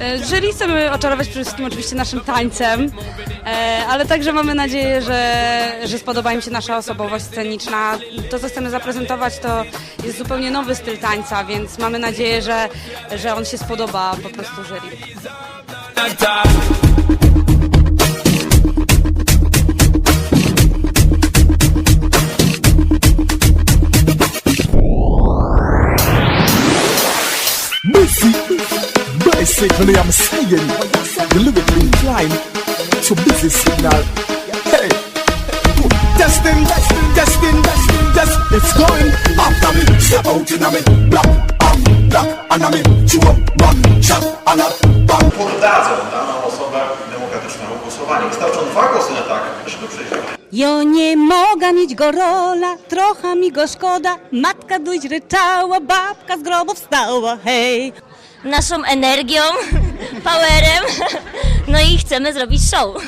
E, Jury chcemy oczarować przede wszystkim oczywiście naszym tańcem, e, ale także mamy nadzieję, że, że spodoba im się nasza osobowość sceniczna. To, co chcemy zaprezentować, to jest zupełnie nowy styl tańca, więc mamy nadzieję, że, że on się spodoba po prostu jury. Basically, I'm singing the inclined to busy signal. Hey, testing, testing, testing, testing, test. It's going after me. Step out in a me, block, um, block, and a me, chew up, rock, shot, and a bang. poddadzą daną osobę demokratycznemu głosowaniu. Wystarczą dwa głosy na tak, żeby przejść. Jo nie mogę mieć go rola, trochę mi go szkoda. Matka dość ryczała, babka z grobu wstała, hej. naszą energią, powerem, no i chcemy zrobić show.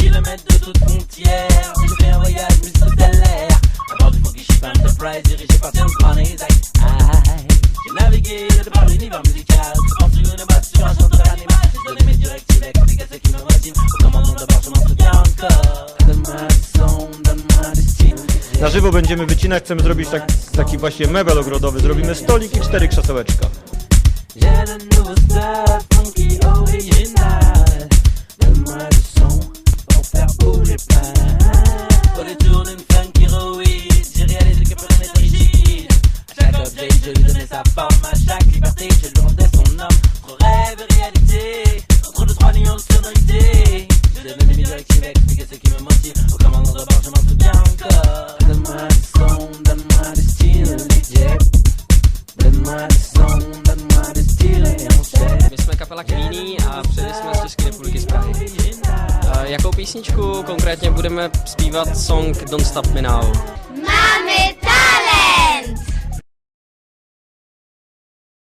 Kilomètres de toute frontière Je fais un voyage stellaire À bord du Funky Ship Enterprise Dirigé par James Brown et Isaac. J'ai navigué de par l'univers musical En sur une sur un chanteur animal J'ai donné mes directives Explique à ceux qui me voisinent Au commandant d'abord je m'en souviens encore Na żywo będziemy wycinać, chcemy zrobić tak, taki właśnie mebel ogrodowy. Zrobimy stolik i cztery krzesełeczka. Je lui donnais sa forme My jsme kapela Queenie a přijeli jsme z České republiky z Prahy. Jakou písničku konkrétně budeme zpívat song Don't Stop Me Now? Mamy